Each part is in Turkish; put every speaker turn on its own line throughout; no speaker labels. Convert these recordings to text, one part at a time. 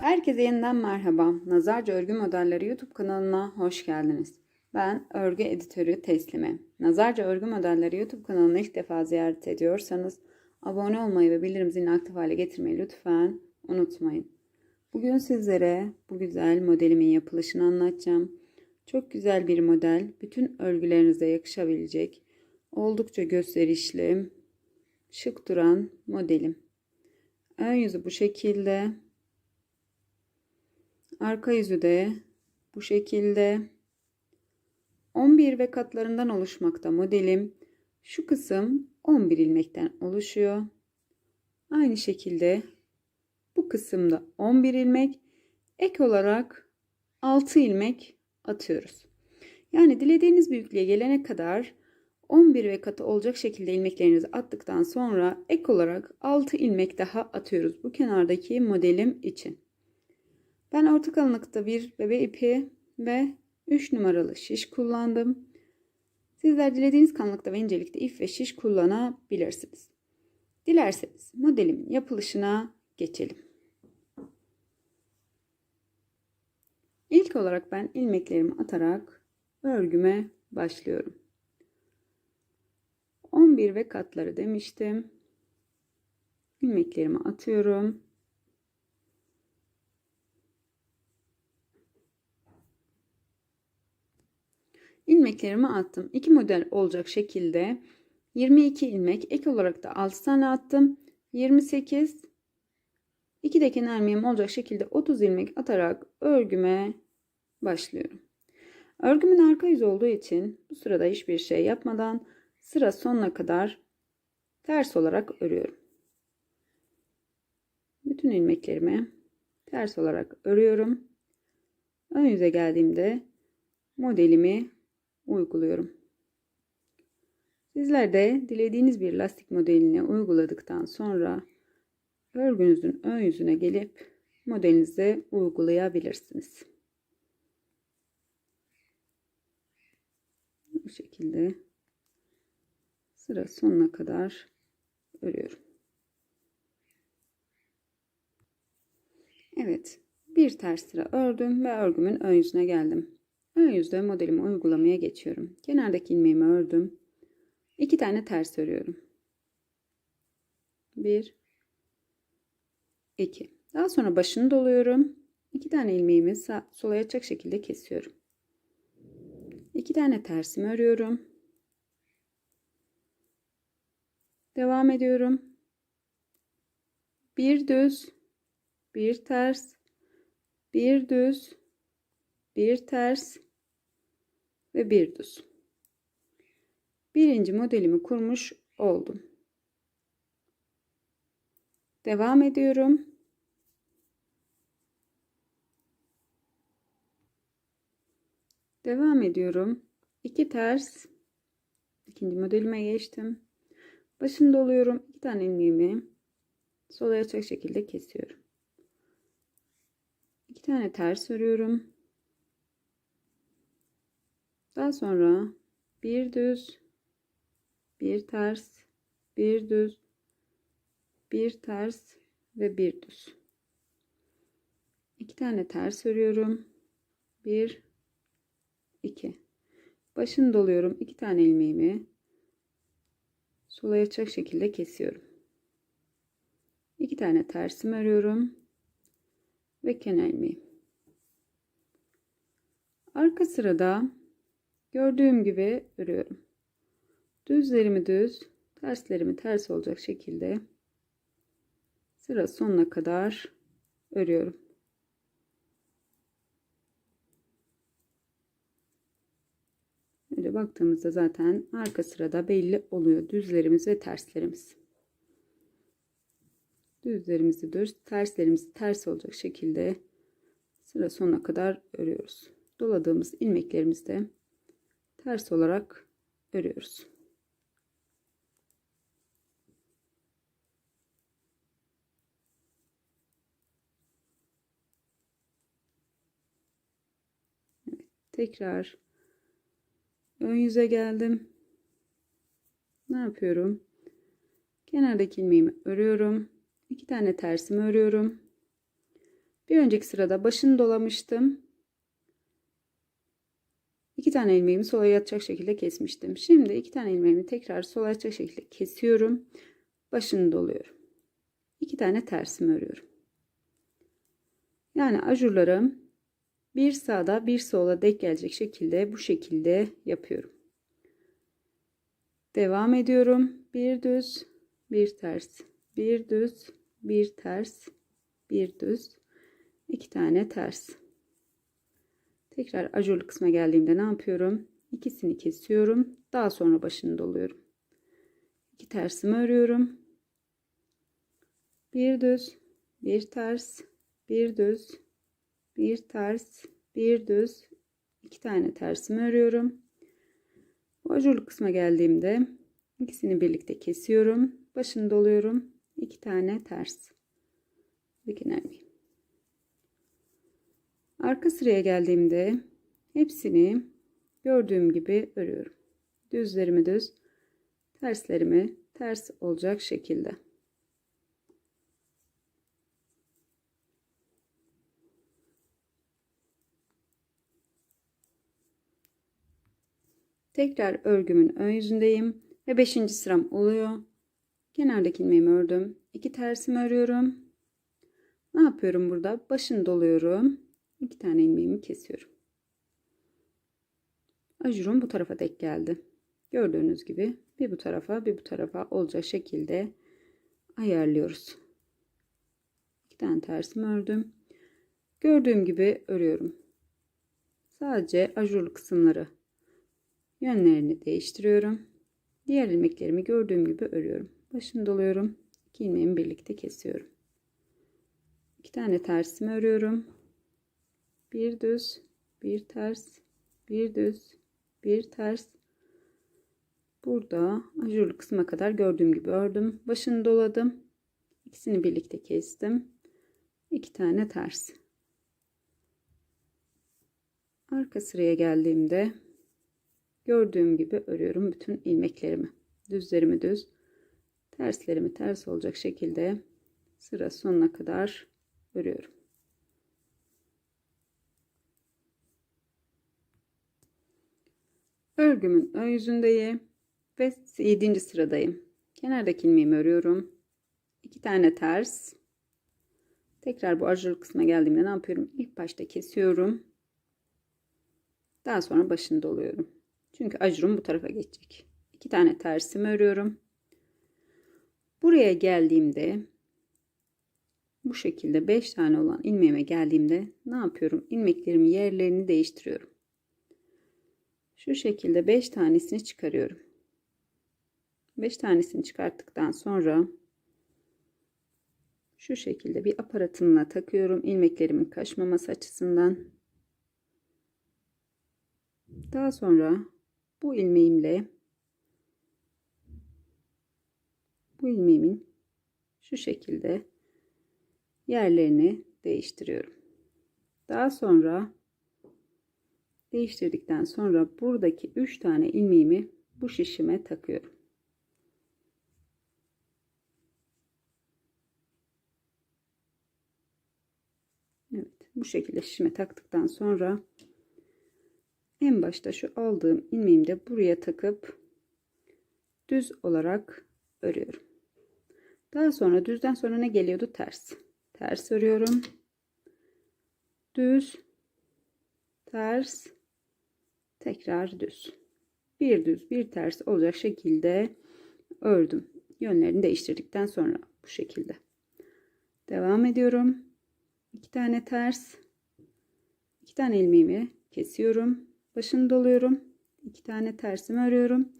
Herkese yeniden merhaba. Nazarca Örgü Modelleri YouTube kanalına hoş geldiniz. Ben örgü editörü Teslime. Nazarca Örgü Modelleri YouTube kanalını ilk defa ziyaret ediyorsanız abone olmayı ve bildirim zilini aktif hale getirmeyi lütfen unutmayın. Bugün sizlere bu güzel modelimin yapılışını anlatacağım. Çok güzel bir model. Bütün örgülerinize yakışabilecek. Oldukça gösterişli, şık duran modelim. Ön yüzü bu şekilde. Arka yüzü de bu şekilde 11 ve katlarından oluşmakta modelim. Şu kısım 11 ilmekten oluşuyor. Aynı şekilde bu kısımda 11 ilmek ek olarak 6 ilmek atıyoruz. Yani dilediğiniz büyüklüğe gelene kadar 11 ve katı olacak şekilde ilmeklerinizi attıktan sonra ek olarak 6 ilmek daha atıyoruz bu kenardaki modelim için. Ben orta kalınlıkta bir bebe ipi ve 3 numaralı şiş kullandım. Sizler dilediğiniz kalınlıkta ve incelikte ip ve şiş kullanabilirsiniz. Dilerseniz modelimin yapılışına geçelim. İlk olarak ben ilmeklerimi atarak örgüme başlıyorum. 11 ve katları demiştim. İlmeklerimi atıyorum. İlmeklerimi attım. 2 model olacak şekilde 22 ilmek ek olarak da 6 tane attım. 28 2 de kenar ilmeğim olacak şekilde 30 ilmek atarak örgüme başlıyorum. Örgümün arka yüzü olduğu için bu sırada hiçbir şey yapmadan sıra sonuna kadar ters olarak örüyorum. Bütün ilmeklerimi ters olarak örüyorum. Ön yüze geldiğimde modelimi uyguluyorum. Sizler de dilediğiniz bir lastik modelini uyguladıktan sonra örgünüzün ön yüzüne gelip modelinize uygulayabilirsiniz. Bu şekilde sıra sonuna kadar örüyorum. Evet, bir ters sıra ördüm ve örgümün ön yüzüne geldim. Ön yüzde modelimi uygulamaya geçiyorum. Kenardaki ilmeğimi ördüm. İki tane ters örüyorum. Bir, iki. Daha sonra başını doluyorum. İki tane ilmeğimi sağ, sola yatacak şekilde kesiyorum. İki tane tersimi örüyorum. Devam ediyorum. Bir düz, bir ters, bir düz, bir ters, ve bir düz. Birinci modelimi kurmuş oldum. Devam ediyorum. Devam ediyorum. İki ters. İkinci modelime geçtim. Başını doluyorum. İki tane ilmeğimi sola yatacak şekilde kesiyorum. İki tane ters örüyorum. Daha sonra bir düz, bir ters, bir düz, bir ters ve bir düz. İki tane ters örüyorum. Bir, iki. Başını doluyorum. İki tane ilmeğimi sola yatacak şekilde kesiyorum. İki tane tersim örüyorum ve kenar ilmeğim. Arka sırada Gördüğüm gibi örüyorum. Düzlerimi düz, terslerimi ters olacak şekilde sıra sonuna kadar örüyorum. Böyle baktığımızda zaten arka sırada belli oluyor düzlerimiz ve terslerimiz. Düzlerimizi düz, terslerimizi ters olacak şekilde sıra sonuna kadar örüyoruz. Doladığımız ilmeklerimizi de ters olarak örüyoruz. Evet, tekrar ön yüze geldim. Ne yapıyorum? Kenardaki ilmeğimi örüyorum. İki tane tersimi örüyorum. Bir önceki sırada başını dolamıştım. İki tane ilmeğimi sola yatacak şekilde kesmiştim. Şimdi iki tane ilmeğimi tekrar sola yatacak şekilde kesiyorum. Başını doluyorum. İki tane tersimi örüyorum. Yani ajurlarım bir sağda bir sola denk gelecek şekilde bu şekilde yapıyorum. Devam ediyorum. Bir düz, bir ters, bir düz, bir ters, bir düz, iki tane ters. Tekrar ajurlu kısma geldiğimde ne yapıyorum? İkisini kesiyorum. Daha sonra başını doluyorum. İki tersimi örüyorum. Bir düz, bir ters, bir düz, bir ters, bir düz, iki tane tersimi örüyorum. Bu ajurlu kısma geldiğimde ikisini birlikte kesiyorum. Başını doluyorum. iki tane ters. Bir kenar Arka sıraya geldiğimde hepsini gördüğüm gibi örüyorum. Düzlerimi düz, terslerimi ters olacak şekilde. Tekrar örgümün ön yüzündeyim ve 5. sıram oluyor. Kenardaki ilmeğimi ördüm. 2 tersimi örüyorum. Ne yapıyorum burada? Başını doluyorum. 2 tane ilmeğimi kesiyorum. Ajurum bu tarafa denk geldi. Gördüğünüz gibi bir bu tarafa bir bu tarafa olacak şekilde ayarlıyoruz. 2 tane tersimi ördüm. Gördüğüm gibi örüyorum. Sadece ajurlu kısımları yönlerini değiştiriyorum. Diğer ilmeklerimi gördüğüm gibi örüyorum. Başını doluyorum. İki ilmeğimi birlikte kesiyorum. İki tane tersimi örüyorum. Bir düz, bir ters, bir düz, bir ters. Burada ajurlu kısma kadar gördüğüm gibi ördüm. Başını doladım. İkisini birlikte kestim. İki tane ters. Arka sıraya geldiğimde Gördüğüm gibi örüyorum bütün ilmeklerimi. Düzlerimi düz, terslerimi ters olacak şekilde sıra sonuna kadar örüyorum. Örgümün ön yüzündeyim ve 7. sıradayım. Kenardaki ilmeğimi örüyorum. 2 tane ters. Tekrar bu ajur kısmına geldiğimde ne yapıyorum? İlk başta kesiyorum. Daha sonra başını doluyorum. Çünkü ajurum bu tarafa geçecek. İki tane tersimi örüyorum. Buraya geldiğimde bu şekilde 5 tane olan ilmeğime geldiğimde ne yapıyorum? İlmeklerimin yerlerini değiştiriyorum. Şu şekilde 5 tanesini çıkarıyorum. 5 tanesini çıkarttıktan sonra şu şekilde bir aparatımla takıyorum ilmeklerimin kaçmaması açısından. Daha sonra bu ilmeğimle bu ilmeğimin şu şekilde yerlerini değiştiriyorum. Daha sonra değiştirdikten sonra buradaki 3 tane ilmeğimi bu şişime takıyorum. Evet, bu şekilde şişime taktıktan sonra en başta şu aldığım ilmeğimi de buraya takıp düz olarak örüyorum. Daha sonra düzden sonra ne geliyordu? Ters. Ters örüyorum. Düz. Ters. Tekrar düz. Bir düz bir ters olacak şekilde ördüm. Yönlerini değiştirdikten sonra bu şekilde. Devam ediyorum. İki tane ters. iki tane ilmeğimi kesiyorum başını doluyorum. iki tane tersimi örüyorum.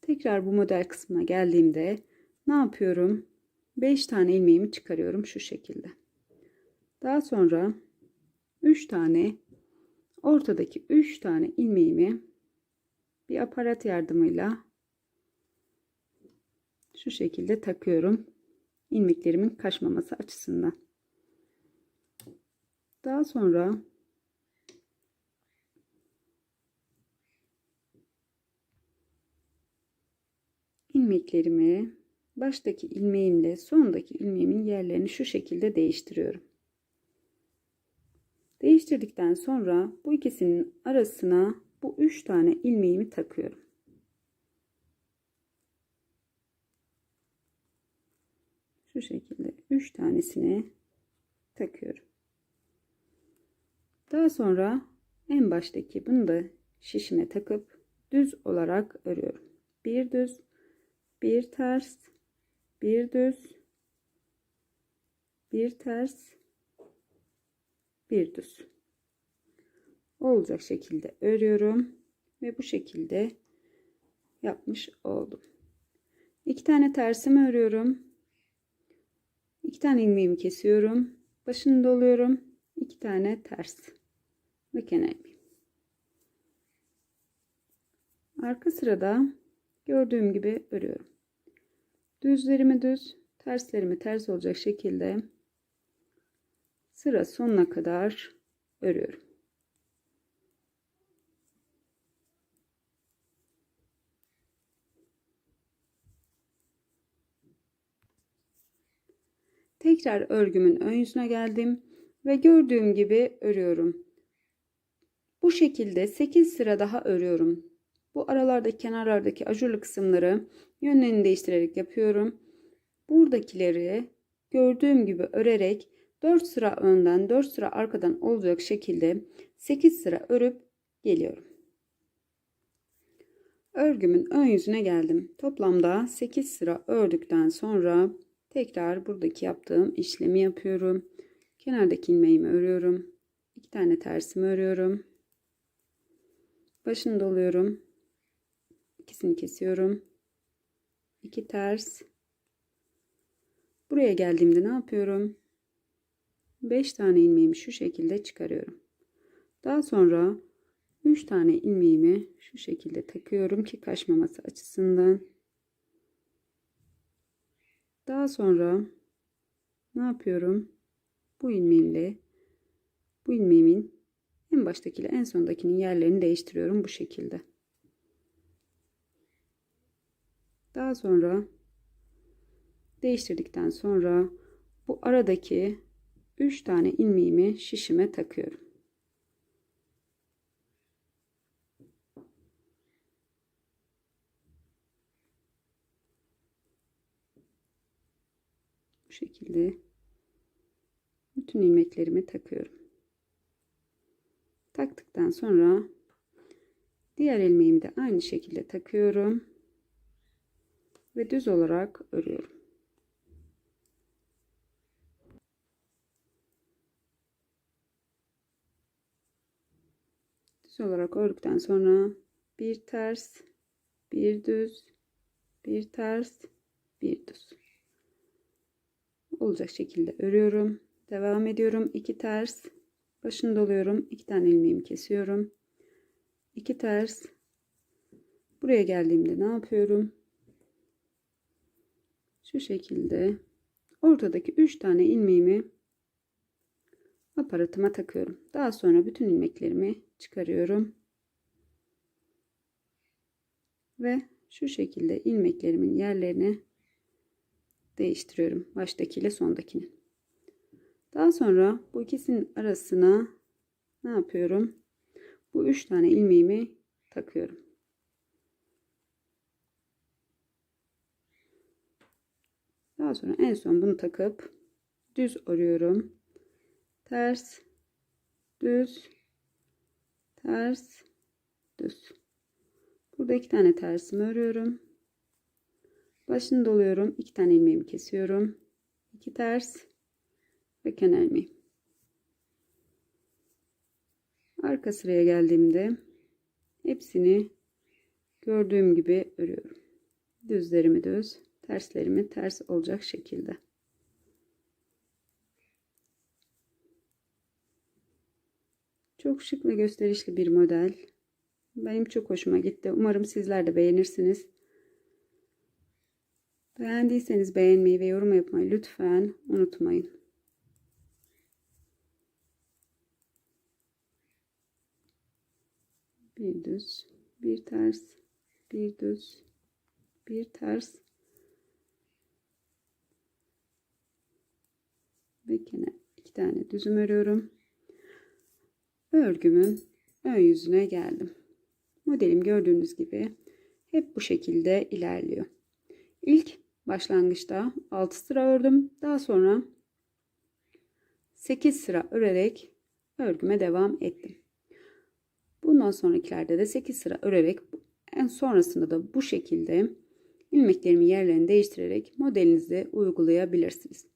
Tekrar bu model kısmına geldiğimde ne yapıyorum? 5 tane ilmeğimi çıkarıyorum şu şekilde. Daha sonra 3 tane ortadaki 3 tane ilmeğimi bir aparat yardımıyla şu şekilde takıyorum. ilmeklerimin kaçmaması açısından. Daha sonra ilmeklerimi baştaki ilmeğimle sondaki ilmeğimin yerlerini şu şekilde değiştiriyorum. Değiştirdikten sonra bu ikisinin arasına bu üç tane ilmeğimi takıyorum. Şu şekilde üç tanesini takıyorum. Daha sonra en baştaki bunu da şişime takıp düz olarak örüyorum. Bir düz, bir ters, bir düz, bir ters, bir düz. Olacak şekilde örüyorum ve bu şekilde yapmış oldum. İki tane tersimi örüyorum. İki tane ilmeğimi kesiyorum. Başını doluyorum. İki tane ters ve kenar ilmeğim. Arka sırada gördüğüm gibi örüyorum. Düzlerimi düz, terslerimi ters olacak şekilde sıra sonuna kadar örüyorum. Tekrar örgümün ön yüzüne geldim ve gördüğüm gibi örüyorum. Bu şekilde 8 sıra daha örüyorum. Bu aralardaki kenarlardaki ajurlu kısımları yönlerini değiştirerek yapıyorum. Buradakileri gördüğüm gibi örerek 4 sıra önden 4 sıra arkadan olacak şekilde 8 sıra örüp geliyorum. Örgümün ön yüzüne geldim. Toplamda 8 sıra ördükten sonra tekrar buradaki yaptığım işlemi yapıyorum. Kenardaki ilmeğimi örüyorum. 2 tane tersimi örüyorum. Başını doluyorum. İkisini kesiyorum. 2 ters. Buraya geldiğimde ne yapıyorum? 5 tane ilmeğimi şu şekilde çıkarıyorum. Daha sonra 3 tane ilmeğimi şu şekilde takıyorum ki kaçmaması açısından. Daha sonra ne yapıyorum? Bu ilmeğimle bu ilmeğimin en baştakiyle en sondakinin yerlerini değiştiriyorum bu şekilde. Daha sonra değiştirdikten sonra bu aradaki 3 tane ilmeğimi şişime takıyorum. Bu şekilde bütün ilmeklerimi takıyorum. Taktıktan sonra diğer ilmeğimi de aynı şekilde takıyorum ve düz olarak örüyorum. Düz olarak ördükten sonra bir ters, bir düz, bir ters, bir düz. Olacak şekilde örüyorum. Devam ediyorum. 2 ters, başını doluyorum. 2 tane ilmeğimi kesiyorum. 2 ters. Buraya geldiğimde ne yapıyorum? Şu şekilde ortadaki 3 tane ilmeğimi aparatıma takıyorum. Daha sonra bütün ilmeklerimi çıkarıyorum. Ve şu şekilde ilmeklerimin yerlerini değiştiriyorum. Baştaki ile sondakini. Daha sonra bu ikisinin arasına ne yapıyorum? Bu üç tane ilmeğimi takıyorum. Daha sonra en son bunu takıp düz örüyorum. Ters, düz, ters, düz. Burada iki tane tersimi örüyorum. Başını doluyorum. iki tane ilmeğimi kesiyorum. iki ters ve kenar ilmeği. Arka sıraya geldiğimde hepsini gördüğüm gibi örüyorum. Düzlerimi düz, terslerimi ters olacak şekilde. Çok şık ve gösterişli bir model. Benim çok hoşuma gitti. Umarım sizler de beğenirsiniz. Beğendiyseniz beğenmeyi ve yorum yapmayı lütfen unutmayın. Bir düz, bir ters, bir düz, bir ters ve kenar iki tane düzüm örüyorum. Örgümün ön yüzüne geldim. Modelim gördüğünüz gibi hep bu şekilde ilerliyor. İlk başlangıçta 6 sıra ördüm. Daha sonra 8 sıra örerek örgüme devam ettim. Bundan sonrakilerde de 8 sıra örerek en sonrasında da bu şekilde ilmeklerimin yerlerini değiştirerek modelinizi uygulayabilirsiniz.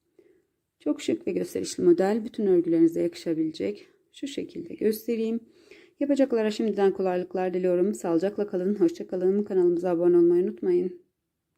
Çok şık ve gösterişli model bütün örgülerinize yakışabilecek. Şu şekilde göstereyim. Yapacaklara şimdiden kolaylıklar diliyorum. Sağlıcakla kalın, hoşça kalın. Kanalımıza abone olmayı unutmayın.